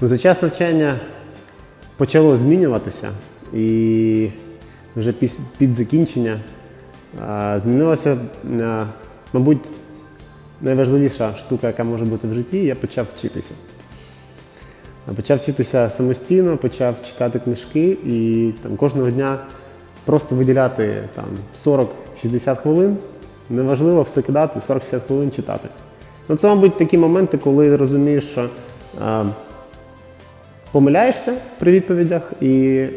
Ну, За час навчання почало змінюватися, і вже під закінчення змінилася, мабуть, найважливіша штука, яка може бути в житті, я почав вчитися. Почав вчитися самостійно, почав читати книжки і там, кожного дня просто виділяти там, 40-60 хвилин. Неважливо все кидати, 40-60 хвилин читати. Ну, це, мабуть, такі моменти, коли розумієш, що помиляєшся при відповідях і е,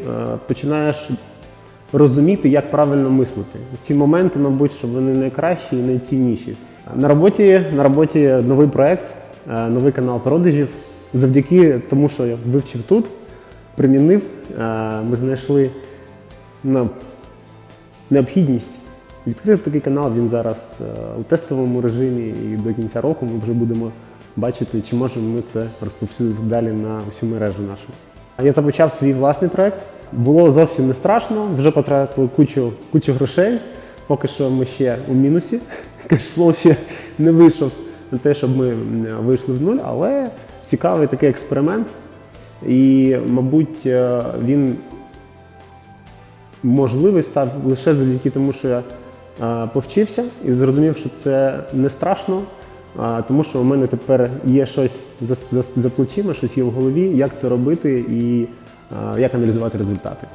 починаєш розуміти, як правильно мислити. Ці моменти, мабуть, що вони найкращі і найцінніші. На роботі, на роботі новий проект, е, новий канал продажів. Завдяки тому, що я вивчив тут, примінив, е, ми знайшли ну, необхідність. Відкрив такий канал, він зараз е, у тестовому режимі, і до кінця року ми вже будемо бачити, чи можемо ми це розповсюдити далі на всю мережу нашу. Я започав свій власний проект. Було зовсім не страшно, вже потратили кучу, кучу грошей. Поки що ми ще у мінусі. Кешфлоу ще не вийшов на те, щоб ми вийшли в нуль, але цікавий такий експеримент. І, мабуть, е, він можливий став лише завдяки тому, що я повчився і зрозумів, що це не страшно, а, тому що у мене тепер є щось за, за, за плечима, щось є в голові, як це робити і а, як аналізувати результати.